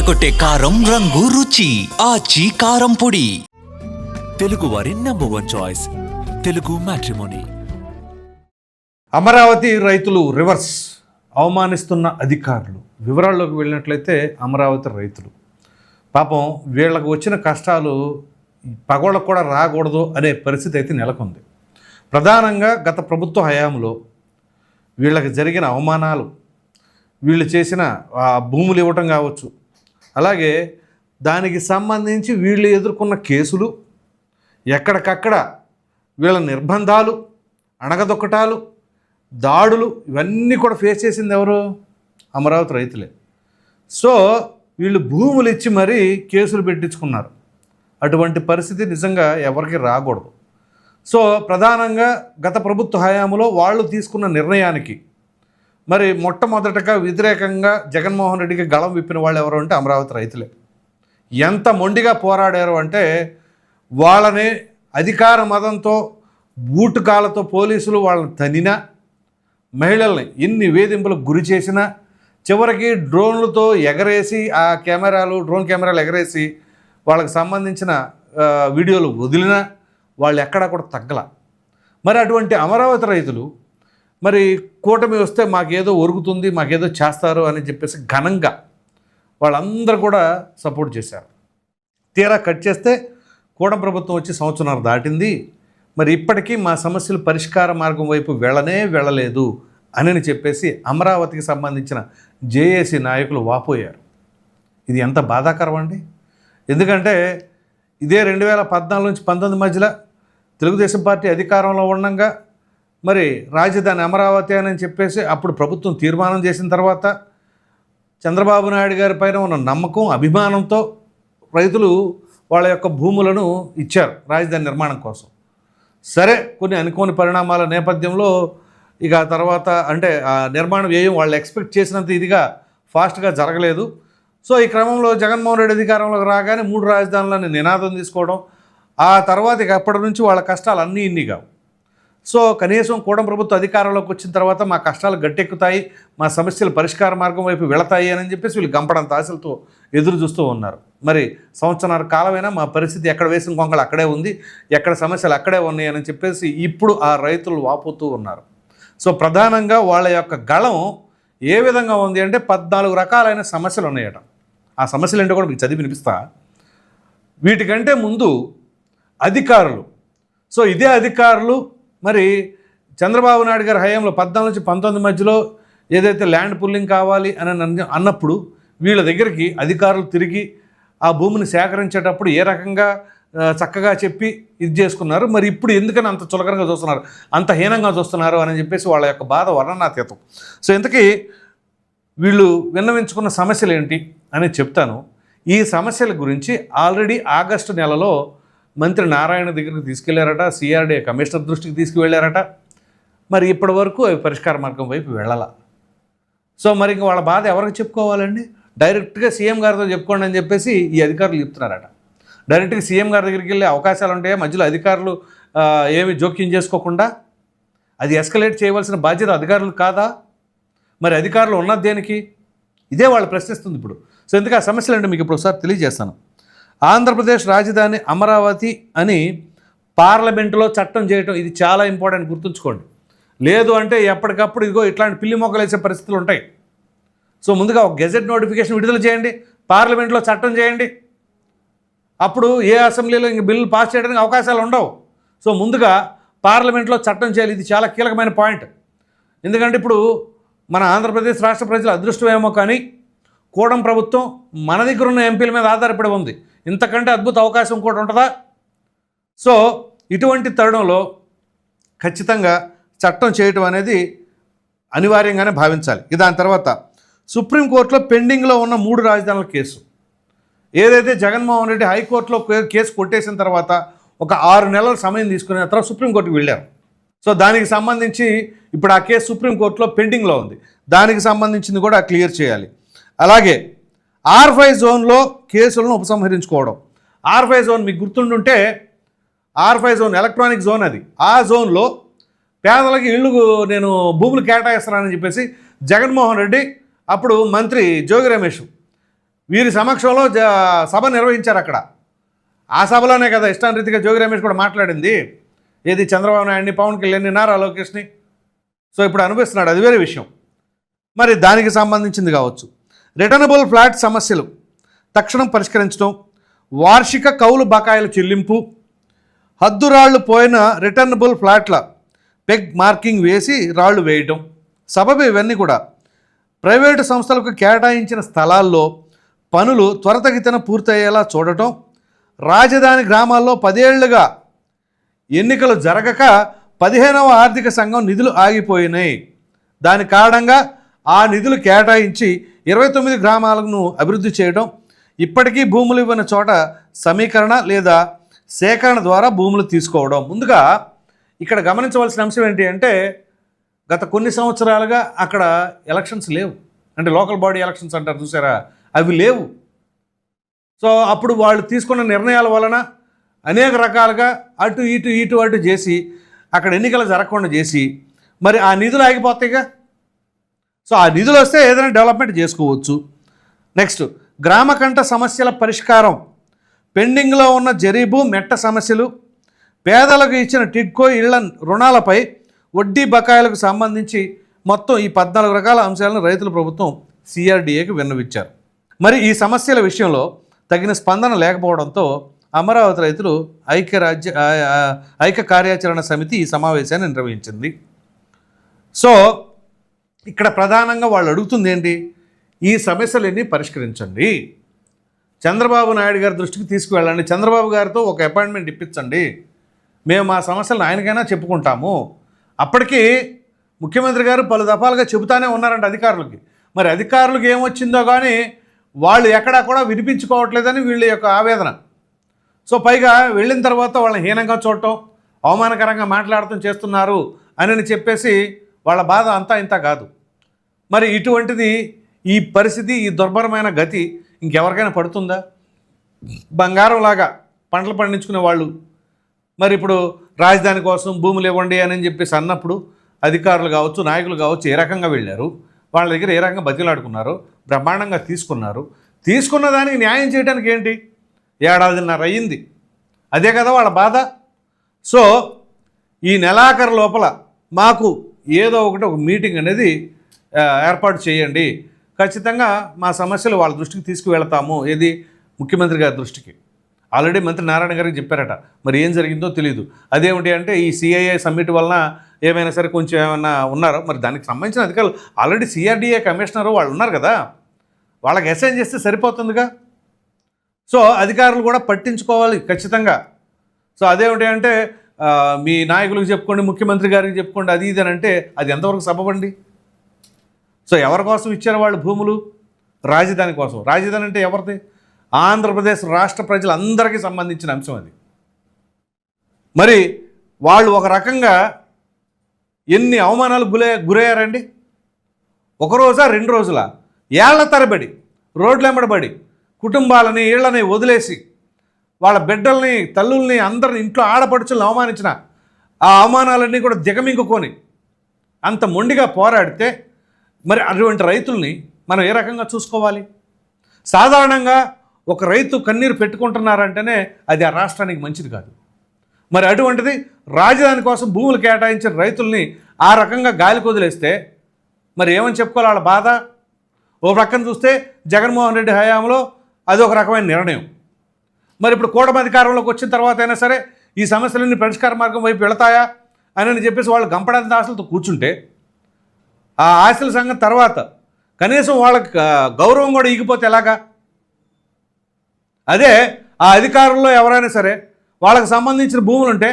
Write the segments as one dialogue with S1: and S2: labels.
S1: అదరకొట్టే కారం రంగు రుచి. ఆచి కారం పొడి.
S2: తెలుగువారి number one choice Telugu matrimony
S3: Amaravati రైతులు రివర్స్ అవమానిస్తున్న అధికారులు. వివరాల్లోకి వెళ్ళినట్లయితే అమరావతి రైతులు. పాపం వీళ్ళకు వచ్చిన కష్టాలు పగోళ్ళకు కూడా రాకూడదు అనే పరిస్థితి అయితే నెలకొంది. ప్రధానంగా గత ప్రభుత్వ హయాంలో వీళ్ళకి జరిగిన అవమానాలు వీళ్ళు చేసిన భూములు ఇవ్వటం కావచ్చు అలాగే దానికి సంబంధించి వీళ్ళు ఎదుర్కొన్న కేసులు ఎక్కడికక్కడ వీళ్ళ నిర్బంధాలు అణగదొక్కటాలు దాడులు ఇవన్నీ కూడా ఫేస్ చేసింది ఎవరు? అమరావతి రైతులే. సో వీళ్ళు భూములు ఇచ్చి మరీ కేసులు పెట్టించుకున్నారు. అటువంటి పరిస్థితి నిజంగా ఎవరికి రాకూడదు. సో ప్రధానంగా గత ప్రభుత్వ హయాంలో వాళ్ళు తీసుకున్న నిర్ణయానికి మరి మొట్టమొదటగా వ్యతిరేకంగా జగన్మోహన్ రెడ్డికి గళం విప్పిన వాళ్ళు ఎవరు అంటే అమరావతి రైతులే. ఎంత మొండిగా పోరాడారు అంటే వాళ్ళని అధికార మదంతో బూటుకాలతో పోలీసులు వాళ్ళని తనినా మహిళల్ని ఎన్ని వేధింపులకు గురి చేసినా చివరికి డ్రోన్లతో ఎగరేసి ఆ కెమెరాలు డ్రోన్ కెమెరాలు ఎగరేసి వాళ్ళకి సంబంధించిన వీడియోలు వదిలినా వాళ్ళు ఎక్కడా కూడా తగ్గల. మరి అటువంటి అమరావతి రైతులు మరి కూటమి వస్తే మాకేదో ఒరుగుతుంది మాకేదో చేస్తారు అని చెప్పేసి ఘనంగా వాళ్ళందరూ కూడా సపోర్ట్ చేశారు. తీరా కట్ చేస్తే కూడం ప్రభుత్వం వచ్చి సంవత్సరాలు దాటింది. మరి ఇప్పటికీ మా సమస్యలు పరిష్కార మార్గం వైపు వెళ్ళనే వెళ్ళలేదు అని చెప్పేసి అమరావతికి సంబంధించిన జేఏసీ నాయకులు వాపోయారు. ఇది ఎంత బాధాకరం అండి? ఎందుకంటే ఇదే రెండు వేల పద్నాలుగు నుంచి పంతొమ్మిది మధ్యలో తెలుగుదేశం పార్టీ అధికారంలో ఉండగా మరి రాజధాని అమరావతి అని చెప్పేసి అప్పుడు ప్రభుత్వం తీర్మానం చేసిన తర్వాత చంద్రబాబు నాయుడు గారి పైన ఉన్న నమ్మకం అభిమానంతో రైతులు వాళ్ళ యొక్క భూములను ఇచ్చారు రాజధాని నిర్మాణం కోసం. సరే కొన్ని అనుకోని పరిణామాల నేపథ్యంలో ఇక తర్వాత అంటే ఆ నిర్మాణ వ్యయం వాళ్ళు ఎక్స్పెక్ట్ చేసినంత ఇదిగా ఫాస్ట్గా జరగలేదు. సో ఈ క్రమంలో జగన్మోహన్ రెడ్డి అధికారంలోకి రాగానే మూడు రాజధానులని నినాదం తీసుకోవడం ఆ తర్వాత ఇక అప్పటి నుంచి వాళ్ళ కష్టాలు అన్నీ ఇన్ని కావు. సో కనీసం కూడం ప్రభుత్వ అధికారంలోకి వచ్చిన తర్వాత మా కష్టాలు గట్టెక్కుతాయి మా సమస్యలు పరిష్కార మార్గం వైపు వెళతాయి అని చెప్పేసి వీళ్ళు గంపడంత ఆశలతో ఎదురు చూస్తూ ఉన్నారు. మరి సంవత్సరాల కాలమైనా మా పరిస్థితి ఎక్కడ వేసిన కొంగలు అక్కడే ఉంది ఎక్కడ సమస్యలు అక్కడే ఉన్నాయి అని చెప్పేసి ఇప్పుడు ఆ రైతులు వాపోతూ ఉన్నారు. సో ప్రధానంగా వాళ్ళ యొక్క గళం ఏ విధంగా ఉంది అంటే పద్నాలుగు రకాలైన సమస్యలు ఉన్నాయట. ఆ సమస్యలు ఏంటో కూడా మీకు చదివి వినిపిస్తా. వీటికంటే ముందు అధికారులు. సో ఇదే అధికారులు మరి చంద్రబాబు నాయుడు గారి హయాంలో పద్నాలుగు నుంచి పంతొమ్మిది మధ్యలో ఏదైతే ల్యాండ్ పుల్లింగ్ కావాలి అని అన్నప్పుడు వీళ్ళ దగ్గరికి అధికారులు తిరిగి ఆ భూమిని సేకరించేటప్పుడు ఏ రకంగా చక్కగా చెప్పి ఇది చేసుకున్నారు. మరి ఇప్పుడు ఎందుకని అంత చులకనగా చూస్తున్నారు? అంత హీనంగా చూస్తున్నారు అని చెప్పేసి వాళ్ళ యొక్క బాధ వర్ణనాతీతం. సో ఇంతకీ వీళ్ళు విన్నవించుకున్న సమస్యలు ఏంటి అని చెప్తాను. ఈ సమస్యల గురించి ఆల్రెడీ ఆగస్టు నెలలో మంత్రి నారాయణ దగ్గరికి తీసుకెళ్ళారట సిఆర్డీ కమిషనర్ దృష్టికి తీసుకువెళ్ళారట మరి ఇప్పటి వరకు అవి పరిష్కార మార్గం వైపు వెళ్ళాల. సో మరి ఇంక వాళ్ళ బాధ ఎవరికి చెప్పుకోవాలండి? డైరెక్ట్గా సీఎం గారితో చెప్పుకోండి అని చెప్పేసి ఈ అధికారులు చెప్తున్నారట. డైరెక్ట్గా సీఎం గారి దగ్గరికి వెళ్ళే అవకాశాలు ఉంటాయా? మధ్యలో అధికారులు ఏమి జోక్యం చేసుకోకుండా? అది ఎస్కలేట్ చేయవలసిన బాధ్యత అధికారులు కాదా? మరి అధికారులు ఉన్నది దేనికి? ఇదే వాళ్ళు ప్రశ్నిస్తుంది ఇప్పుడు. సో ఎందుకు ఆ సమస్యలు అంటే మీకు ఇప్పుడు ఒకసారి తెలియజేస్తాను. ఆంధ్రప్రదేశ్ రాజధాని అమరావతి అని పార్లమెంటులో చట్టం చేయటం ఇది చాలా ఇంపార్టెంట్ గుర్తుంచుకోండి. లేదు అంటే ఎప్పటికప్పుడు ఇదిగో ఇట్లాంటి పిల్లి మొక్కలు వేసే పరిస్థితులు ఉంటాయి. సో ముందుగా ఒక గెజెట్ నోటిఫికేషన్ విడుదల చేయండి. పార్లమెంట్లో చట్టం చేయండి. అప్పుడు ఏ అసెంబ్లీలో ఇంక బిల్లు పాస్ చేయడానికి అవకాశాలు ఉండవు. సో ముందుగా పార్లమెంట్లో చట్టం చేయాలి. ఇది చాలా కీలకమైన పాయింట్. ఎందుకంటే ఇప్పుడు మన ఆంధ్రప్రదేశ్ రాష్ట్ర ప్రజల అదృష్టమేమో కానీ కూడం ప్రభుత్వం మన దగ్గర ఉన్న ఎంపీల మీద ఆధారపడి ఉంది. ఇంతకంటే అద్భుత అవకాశం కూడా ఉంటుందా? సో ఇటువంటి తరుణంలో ఖచ్చితంగా చట్టం చేయటం అనేది అనివార్యంగానే భావించాలి. ఇది దాని తర్వాత సుప్రీంకోర్టులో పెండింగ్లో ఉన్న మూడు రాజధానుల కేసు. ఏదైతే జగన్మోహన్ రెడ్డి హైకోర్టులో కేసు కొట్టేసిన తర్వాత ఒక ఆరు నెలల సమయం తీసుకున్న తర్వాత సుప్రీంకోర్టుకు వెళ్ళారు. సో దానికి సంబంధించి ఇప్పుడు ఆ కేసు సుప్రీంకోర్టులో పెండింగ్లో ఉంది. దానికి సంబంధించింది కూడా క్లియర్ చేయాలి. అలాగే ఆర్ ఫైవ్ జోన్లో కేసులను ఉపసంహరించుకోవడం. ఆర్ జోన్ మీకు గుర్తుండుంటే ఆర్ జోన్ ఎలక్ట్రానిక్ జోన్ అది. ఆ జోన్లో పేదలకి ఇళ్ళు నేను భూములు కేటాయిస్తున్నానని చెప్పేసి జగన్మోహన్ రెడ్డి అప్పుడు మంత్రి జోగి రమేష్ వీరి సమక్షంలో జ సభ నిర్వహించారు అక్కడ. ఆ సభలోనే కదా ఇష్టానరీతిగా జోగి రమేష్ కూడా మాట్లాడింది. ఏది చంద్రబాబు నాయుడిని పవన్ కళ్యాణ్ని నారా లోకేష్ని. సో ఇప్పుడు అనిపిస్తున్నాడు అది వేరే విషయం. మరి దానికి సంబంధించింది కావచ్చు. రిటర్నబుల్ ఫ్లాట్ సమస్యలు. తక్షణం పరిష్కరించడం వార్షిక కౌలు బకాయిల చెల్లింపు హద్దురాళ్ళు పోయిన రిటర్నబుల్ ఫ్లాట్ల పెగ్ మార్కింగ్ వేసి రాళ్ళు వేయటం సబబు ఇవన్నీ కూడా ప్రైవేటు సంస్థలకు కేటాయించిన స్థలాల్లో పనులు త్వరతగితన పూర్తయ్యేలా చూడటం రాజధాని గ్రామాల్లో పదేళ్ళుగా ఎన్నికలు జరగక పదిహేనవ ఆర్థిక సంఘం నిధులు ఆగిపోయినాయి. దాని కారణంగా ఆ నిధులు కేటాయించి ఇరవై తొమ్మిది గ్రామాలను అభివృద్ధి చేయడం ఇప్పటికీ భూములు ఇవ్వని చోట సమీకరణ లేదా సేకరణ ద్వారా భూములు తీసుకోవడం. ముందుగా ఇక్కడ గమనించవలసిన అంశం ఏంటి అంటే గత కొన్ని సంవత్సరాలుగా అక్కడ ఎలక్షన్స్ లేవు. అంటే లోకల్ బాడీ ఎలక్షన్స్ అంటారు చూసారా? అవి లేవు. సో అప్పుడు వాళ్ళు తీసుకున్న నిర్ణయాల వలన అనేక రకాలుగా అటు ఇటు ఇటు అటు చేసి అక్కడ ఎన్నికలు జరగకుండా చేసి మరి ఆ నిధులు ఆగిపోతాయిగా? సో ఆ నిధులు వస్తే ఏదైనా డెవలప్మెంట్ చేసుకోవచ్చు. నెక్స్ట్ గ్రామకంఠ సమస్యల పరిష్కారం. పెండింగ్లో ఉన్న జరీబు మెట్ట సమస్యలు పేదలకు ఇచ్చిన టిడ్కో ఇళ్ళ రుణాలపై వడ్డీ బకాయిలకు సంబంధించి మొత్తం ఈ పద్నాలుగు రకాల అంశాలను రైతుల ప్రభుత్వం సిఆర్డీఏకి విన్నవిచ్చారు మరి ఈ సమస్యల విషయంలో తగిన స్పందన లేకపోవడంతో అమరావతి రైతులు ఐక్యరాజ్య ఐక్య కార్యాచరణ సమితి ఈ సమావేశాన్ని నిర్వహించింది. సో ఇక్కడ ప్రధానంగా వాళ్ళు అడుగుతుంది ఏంటి ఈ సమస్యలన్నీ పరిష్కరించండి. చంద్రబాబు నాయుడు గారి దృష్టికి తీసుకువెళ్ళండి. చంద్రబాబు గారితో ఒక అపాయింట్మెంట్ ఇప్పించండి. మేము మా సమస్యలను ఆయనకైనా చెప్పుకుంటాము. అప్పటికీ ముఖ్యమంత్రి గారు పలు దఫాలుగా చెబుతానే ఉన్నారంట అధికారులకి. మరి అధికారులకు ఏమొచ్చిందో కానీ వాళ్ళు ఎక్కడా కూడా వినిపించుకోవట్లేదని వీళ్ళ యొక్క ఆవేదన. సో పైగా వెళ్ళిన తర్వాత వాళ్ళని హీనంగా చూడటం అవమానకరంగా మాట్లాడటం చేస్తున్నారు అని చెప్పేసి వాళ్ళ బాధ అంతా ఇంత కాదు. మరి ఇటువంటిది ఈ పరిస్థితి ఈ దుర్భరమైన గతి ఇంకెవరికైనా పడుతుందా? బంగారంలాగా పంటలు పండించుకునే వాళ్ళు మరి ఇప్పుడు రాజధాని కోసం భూములు ఇవ్వండి అని చెప్పేసి అన్నప్పుడు అధికారులు కావచ్చు నాయకులు కావచ్చు ఏ రకంగా వెళ్ళారు? వాళ్ళ దగ్గర ఏ రకంగా బతిలాడుకున్నారు? బ్రహ్మాండంగా తీసుకున్నారు. తీసుకున్న దానికి న్యాయం చేయడానికి ఏంటి? ఏడాదిన్నర అయ్యింది. అదే కదా వాళ్ళ బాధ. సో ఈ నెలాఖరు లోపల మాకు ఏదో ఒకటి ఒక మీటింగ్ అనేది ఏర్పాటు చేయండి. ఖచ్చితంగా మా సమస్యలు వాళ్ళ దృష్టికి తీసుకువెళ్తాము. ఏది? ముఖ్యమంత్రి గారి దృష్టికి. ఆల్రెడీ మంత్రి నారాయణ గారికి చెప్పారట. మరి ఏం జరిగిందో తెలియదు అదేమిటి అంటే ఈ సిఐఏ సమ్మిట్ వలన ఏమైనా సరే కొంచెం ఏమైనా ఉన్నారో మరి దానికి సంబంధించిన అధికారులు ఆల్రెడీ సిఆర్డీఏ కమిషనర్ వాళ్ళు ఉన్నారు కదా. వాళ్ళకి అసైన్ చేస్తే సరిపోతుందిగా. సో అధికారులు కూడా పట్టించుకోవాలి ఖచ్చితంగా. సో అదేమిటి అంటే మీ నాయకులకు చెప్పుకోండి ముఖ్యమంత్రి గారికి చెప్పుకోండి అది ఇది అని అంటే అది ఎంతవరకు సబబండి సో ఎవరి కోసం ఇచ్చారు వాళ్ళు భూములు? రాజధాని కోసం. రాజధాని అంటే ఎవరిది? ఆంధ్రప్రదేశ్ రాష్ట్ర ప్రజలందరికీ సంబంధించిన అంశం అది. మరి వాళ్ళు ఒక రకంగా ఎన్ని అవమానాలు గురే గురయ్యారండి? ఒక రోజా రెండు రోజుల? ఏళ్ళ తరబడి రోడ్లెంబడబడి కుటుంబాలని ఇళ్ళని వదిలేసి వాళ్ళ బిడ్డల్ని తల్లుల్ని అందరిని ఇంట్లో ఆడపడుచులను అవమానించిన ఆ అవమానాలన్నీ కూడా దిగమింగుకొని అంత మొండిగా పోరాడితే మరి అటువంటి రైతుల్ని మనం ఏ రకంగా చూసుకోవాలి? సాధారణంగా ఒక రైతు కన్నీరు పెట్టుకుంటున్నారంటేనే అది ఆ రాష్ట్రానికి మంచిది కాదు. మరి అటువంటిది రాజధాని కోసం భూములు కేటాయించిన రైతుల్ని ఆ రకంగా గాలికి వదిలేస్తే మరి ఏమని చెప్పుకోవాలి వాళ్ళ బాధ? ఓ ప్రక్కన చూస్తే జగన్మోహన్ రెడ్డి హయాంలో అది ఒక రకమైన నిర్ణయం. మరి ఇప్పుడు కూటమి అధికారంలోకి వచ్చిన తర్వాత అయినా సరే ఈ సమస్యలన్నీ పరిష్కార మార్గం వైపు వెళతాయా? అని చెప్పేసి వాళ్ళు గంపడానికి ఆశలతో కూర్చుంటే ఆ ఆశల సంగతి తర్వాత కనీసం వాళ్ళకి గౌరవం కూడా ఈగిపోతే ఎలాగా? అదే ఆ అధికారుల్లో ఎవరైనా సరే వాళ్ళకి సంబంధించిన భూములు ఉంటే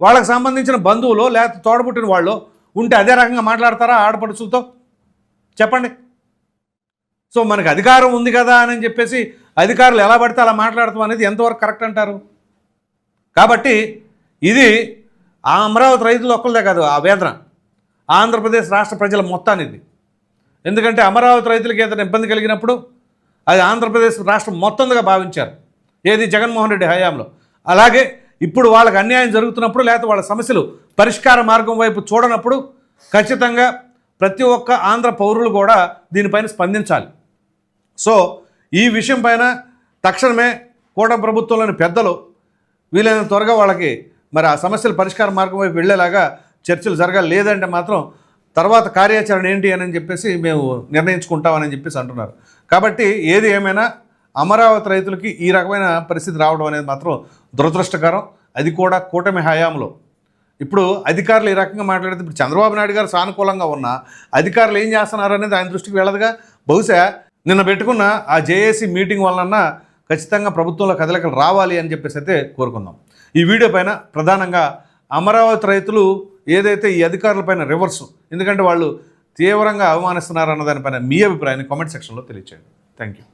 S3: వాళ్ళకి సంబంధించిన బంధువులు లేకపోతే తోడబుట్టిన వాళ్ళు ఉంటే అదే రకంగా మాట్లాడతారా ఆడపడుచులతో? చెప్పండి. సో మనకి అధికారం ఉంది కదా అని చెప్పేసి అధికారులు ఎలా పడితే అలా మాట్లాడతాం అనేది ఎంతవరకు కరెక్ట్ అంటారు? కాబట్టి ఇది ఆ అమరావతి రైతులు ఒక్కళ్ళదే కాదు ఆ వేదన ఆంధ్రప్రదేశ్ రాష్ట్ర ప్రజల మొత్తానిది ఎందుకంటే అమరావతి రైతులకి ఏదైనా ఇబ్బంది కలిగినప్పుడు అది ఆంధ్రప్రదేశ్ రాష్ట్రం మొత్తంగా భావించారు. ఏది జగన్మోహన్ రెడ్డి హయాంలో. అలాగే ఇప్పుడు వాళ్ళకి అన్యాయం జరుగుతున్నప్పుడు లేకపోతే వాళ్ళ సమస్యలు పరిష్కార మార్గం వైపు చూడనప్పుడు ఖచ్చితంగా ప్రతి ఒక్క ఆంధ్ర పౌరులు కూడా దీనిపైన స్పందించాలి. సో ఈ విషయం పైన తక్షణమే కూటమి ప్రభుత్వంలోని పెద్దలు వీలైన త్వరగా వాళ్ళకి మరి ఆ సమస్యల పరిష్కార మార్గం వైపు వెళ్ళేలాగా చర్చలు జరగాలి. లేదంటే మాత్రం తర్వాత కార్యాచరణ ఏంటి అని చెప్పేసి మేము నిర్ణయించుకుంటామని చెప్పేసి అంటున్నారు. కాబట్టి ఏది ఏమైనా అమరావతి రైతులకి ఈ రకమైన పరిస్థితి రావడం అనేది మాత్రం దురదృష్టకరం. అది కూడా కూటమి హయాంలో. ఇప్పుడు అధికారులు ఈ రకంగా మాట్లాడితే ఇప్పుడు చంద్రబాబు నాయుడు గారు సానుకూలంగా ఉన్న అధికారులు ఏం చేస్తున్నారు అనేది ఆయన దృష్టికి వెళ్ళదుగా. బహుశా నిన్న పెట్టుకున్న ఆ జేఏసీ మీటింగ్ వలన ఖచ్చితంగా ప్రభుత్వంలో కదలికలు రావాలి అని చెప్పేసి అయితే కోరుకుందాం. ఈ వీడియో పైన ప్రధానంగా అమరావతి రైతులు ఏదైతే ఈ అధికారులపైన రివర్స్ ఎందుకంటే వాళ్ళు తీవ్రంగా అవమానిస్తున్నారన్న దానిపైన మీ అభిప్రాయాన్ని కామెంట్ సెక్షన్లో తెలియచేయండి. Thank you